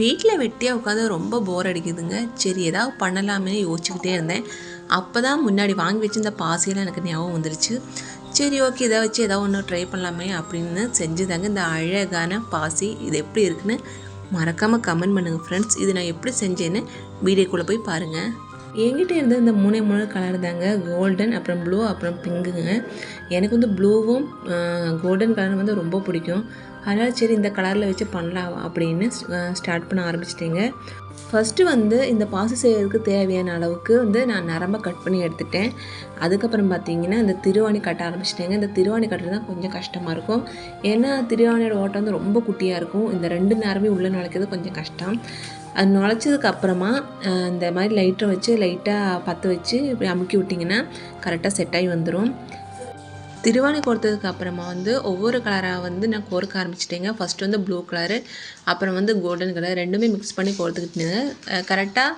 வீட்டில் வெட்டியாக உட்காந்து ரொம்ப போர் அடிக்குதுங்க. சரி ஏதாவது பண்ணலாமே யோசிச்சுக்கிட்டே இருந்தேன். அப்போ தான் முன்னாடி வாங்கி வச்சிருந்த பாசியெல்லாம் எனக்கு ஞாபகம் வந்துருச்சு. சரி ஓகே இதை வச்சு ஏதாவது ஒன்று ட்ரை பண்ணலாமே அப்படின்னு செஞ்சுதாங்க இந்த அழகான பாசி. இது எப்படி இருக்குன்னு மறக்காமல் கமெண்ட் பண்ணுங்கள் ஃப்ரெண்ட்ஸ் இது நான் எப்படி செஞ்சேன்னு வீடியோக்குள்ளே போய் பாருங்கள் என்கிட்ட இருந்த இந்த மூணே மூணு கலர் தாங்க. கோல்டன் அப்புறம் ப்ளூ அப்புறம் பிங்குங்க எனக்கு வந்து ப்ளூவும் கோல்டன் கலர் வந்து ரொம்ப பிடிக்கும். அதனால் சரி இந்த கலரில் வச்சு பண்ணலாம் அப்படின்னு ஸ்டார்ட் பண்ண ஆரம்பிச்சிட்டேங்க. ஃபஸ்ட்டு வந்து இந்த பாசி செய்யறதுக்கு தேவையான அளவுக்கு வந்து நான் நரம்பை கட் பண்ணி எடுத்துட்டேன். அதுக்கப்புறம் பார்த்தீங்கன்னா இந்த திருவாணி கட்ட ஆரம்பிச்சிட்டேங்க. இந்த திருவாணி கட்டுறது தான் கொஞ்சம் கஷ்டமாக இருக்கும். ஏன்னா திருவாணியோட ஓட்டம் வந்து ரொம்ப குட்டியாக இருக்கும். இந்த ரெண்டு நேரமே உள்ளே நுழைக்கிறது கொஞ்சம் கஷ்டம். அது நுழைச்சதுக்கு அப்புறமா இந்த மாதிரி லைட்டரை வச்சு லைட்டாக பற்ற வச்சு இப்படி அமுக்கி விட்டிங்கன்னா கரெக்டாக செட் ஆகி வந்துடும் திருவாணி கோர்த்ததுக்கு அப்புறமா வந்து ஒவ்வொரு கலராக வந்து நான் கோர்க்க ஆரம்பிச்சிட்டேங்க. ஃபஸ்ட்டு வந்து ப்ளூ கலரு அப்புறம் வந்து கோல்டன் கலர் ரெண்டுமே மிக்ஸ் பண்ணி கோர்த்துக்கிட்டேங்க. கரெக்டாக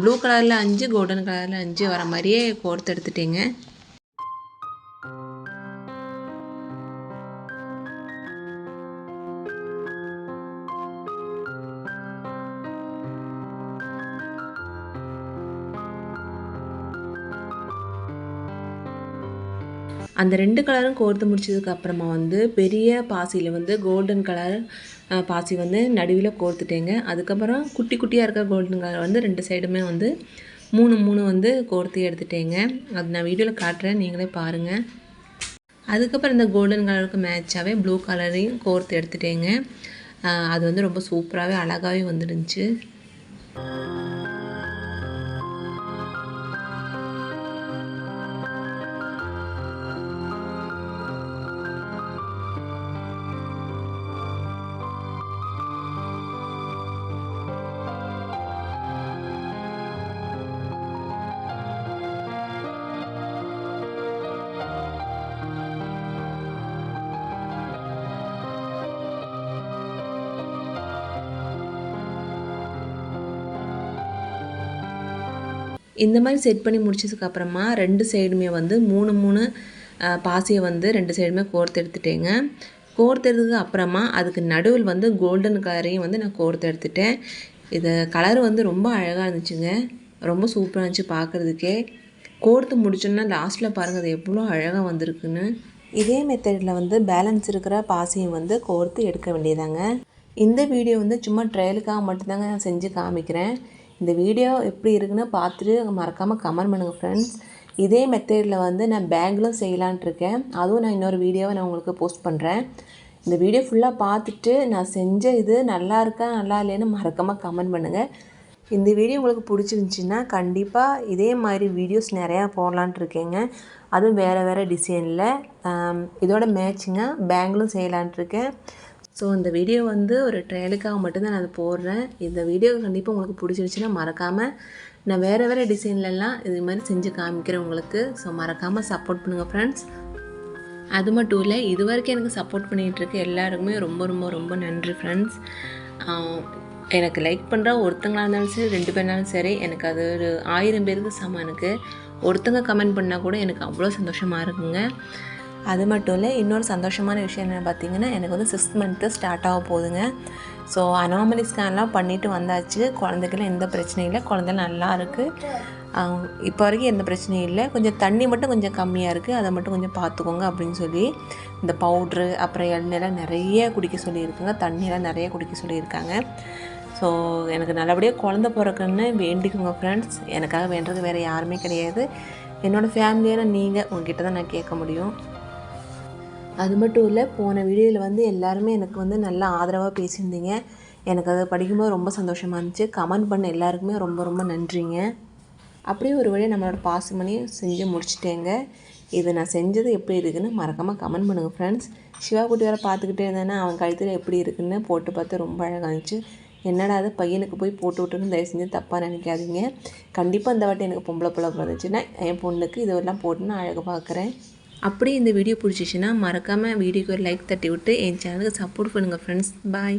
ப்ளூ கலரில் அஞ்சு கோல்டன் கலரில் அஞ்சு வர மாதிரியே கோர்த்து எடுத்துட்டேங்க. அந்த ரெண்டு கலரும் கோர்த்து முடிச்சதுக்கு அப்புறமா வந்து பெரிய பாசியில் வந்து கோல்டன் கலர் பாசி வந்து நடுவில் கோர்த்துட்டேங்க. அதுக்கப்புறம் குட்டி குட்டியாக இருக்க கோல்டன் கலர் வந்து ரெண்டு சைடுமே வந்து மூணு மூணு வந்து கோர்த்து எடுத்துட்டேங்க. அது நான் வீடியோவில் காட்டுறேன். நீங்களே பாருங்கள் அதுக்கப்புறம் இந்த கோல்டன் கலருக்கு மேட்சாகவே ப்ளூ கலரையும் கோர்த்து எடுத்துட்டேங்க. அது வந்து ரொம்ப சூப்பராகவே அழகாகவே வந்துருந்துச்சு இந்த மாதிரி செட் பண்ணி முடிச்சதுக்கு அப்புறமா ரெண்டு சைடுமே வந்து மூணு மூணு பாசியை வந்து ரெண்டு சைடுமே கோர்த்து எடுத்துட்டேங்க கோர்த்து எடுத்ததுக்கு அப்புறமா அதுக்கு நடுவில் வந்து கோல்டன் கலரையும் வந்து நான் கோர்த்து எடுத்துட்டேன் இது கலர் வந்து ரொம்ப அழகாக இருந்துச்சுங்க. ரொம்ப சூப்பராக இருந்துச்சு பார்க்குறதுக்கே கோர்த்து முடிச்சோன்னா லாஸ்ட்டில் பாருங்கள் அது எவ்வளோ அழகாக வந்திருக்குன்னு. இதே மெத்தடில் வந்து பேலன்ஸ் இருக்கிற பாசியும் வந்து கோர்த்து எடுக்க வேண்டியதாங்க இந்த வீடியோ வந்து சும்மா ட்ரையலுக்காக மட்டும்தாங்க நான் செஞ்சு காமிக்கிறேன். இந்த வீடியோ எப்படி இருக்குன்னு பார்த்துட்டு மறக்காமல் கமெண்ட் பண்ணுங்கள் ஃப்ரெண்ட்ஸ் இதே மெத்தடில் வந்து நான் பேங்கிலும் செய்யலான்ட்டு இருக்கேன். அதுவும் நான் இன்னொரு வீடியோவை நான் உங்களுக்கு போஸ்ட் பண்ணுறேன் இந்த வீடியோ ஃபுல்லாக பார்த்துட்டு நான் செஞ்ச இது நல்லா இருக்கா நல்லா இல்லைன்னு மறக்காமல் கமெண்ட் பண்ணுங்கள் இந்த வீடியோ உங்களுக்கு பிடிச்சிருந்துச்சின்னா கண்டிப்பாக இதே மாதிரி வீடியோஸ் நிறையா போடலான்ட்டு இருக்கேங்க. அதுவும் வேறு வேறு டிசைனில் இதோட மேட்சிங்காக பேங்கிலும் செய்யலான்ட்டு இருக்கேன். ஸோ இந்த வீடியோ வந்து ஒரு ட்ரையலுக்காக மட்டும்தான் நான் அதை போடுறேன். இந்த வீடியோ கண்டிப்பாக உங்களுக்கு பிடிச்சிருச்சுன்னா மறக்காமல் நான் வேறு வேறு டிசைன்லலாம் இது மாதிரி செஞ்சு காமிக்கிறேன் உங்களுக்கு. ஸோ மறக்காமல் சப்போர்ட் பண்ணுங்கள் ஃப்ரெண்ட்ஸ் அது மட்டும் இல்லை இது வரைக்கும் எனக்கு சப்போர்ட் பண்ணிகிட்டுருக்கு எல்லாருக்குமே ரொம்ப ரொம்ப ரொம்ப நன்றி ஃப்ரெண்ட்ஸ் எனக்கு லைக் பண்ணுற ஒருத்தங்களாக இருந்தாலும் சரி ரெண்டு பேர்னாலும் சரி எனக்கு அது ஒரு ஆயிரம் பேருக்கு சமம் எனக்கு. ஒருத்தங்க கமெண்ட் பண்ணால் கூட எனக்கு அவ்வளோ சந்தோஷமாக இருக்குங்க. அது மட்டும் இல்லை இன்னொரு சந்தோஷமான விஷயம் என்ன பார்த்தீங்கன்னா எனக்கு வந்து சிக்ஸ் மந்த்து ஸ்டார்ட் ஆக போகுதுங்க. ஸோ அனாமலி ஸ்கேன்லாம் பண்ணிவிட்டு வந்தாச்சு. குழந்தைக்கெல்லாம் எந்த பிரச்சனையும் இல்லை. குழந்தை நல்லா இருக்குது இப்போ வரைக்கும் எந்த பிரச்சனையும் இல்லை. கொஞ்சம் தண்ணி மட்டும் கொஞ்சம் கம்மியாக இருக்குது அதை மட்டும் கொஞ்சம் பார்த்துக்கோங்க அப்படின்னு சொல்லி இந்த பவுட்ரு அப்புறம் எண்ணெயெல்லாம் நிறைய குடிக்க சொல்லியிருக்குங்க. தண்ணியெல்லாம் நிறைய குடிக்க சொல்லியிருக்காங்க. ஸோ எனக்கு நல்லபடியாக குழந்த பிறக்குன்னு வேண்டிக்கோங்க ஃப்ரெண்ட்ஸ் எனக்காக வேண்டது வேறு யாருமே கிடையாது. என்னோடய ஃபேமிலியான நீங்கள் உங்ககிட்ட தான் நான் கேட்க முடியும். அது மட்டும் இல்லை போன வீடியோவில் வந்து எல்லாருமே எனக்கு வந்து நல்லா ஆதரவாக பேசியிருந்தீங்க. எனக்கு அதை படிக்கும்போது ரொம்ப சந்தோஷமாக இருந்துச்சு. கமெண்ட் பண்ண எல்லாருக்குமே ரொம்ப ரொம்ப நன்றிங்க. அப்படியே ஒரு வழியாக நம்மளோட பாசுமணியும் செஞ்சு முடிச்சிட்டேங்க. இது நான் செஞ்சது எப்படி இருக்குன்னு மறக்காமல் கமெண்ட் பண்ணுங்கள் ஃப்ரெண்ட்ஸ் சிவா குட்டி வேறு பார்த்துக்கிட்டே இருந்தேன்னா அவன் கழுத்தில் எப்படி இருக்குன்னு போட்டு பார்த்து ரொம்ப அழகாக இருந்துச்சு. என்னடா அது பையனுக்கு போய் போட்டு விட்டுன்னு தயவு செஞ்சு தப்பாக நினைக்காதீங்க. கண்டிப்பாக இந்த வாட்டி எனக்கு பொம்பளை பிள்ளை பிறந்துச்சுன்னா என் பொண்ணுக்கு இதெல்லாம் போட்டுன்னு நான் அழகாக பார்க்குறேன் அப்படியே இந்த வீடியோ பிடிச்சிச்சின்னா மறக்காமல் வீடியோக்கு ஒரு லைக் தட்டி விட்டு என் சேனலுக்கு சப்போர்ட் பண்ணுங்கள் ஃப்ரெண்ட்ஸ் பாய்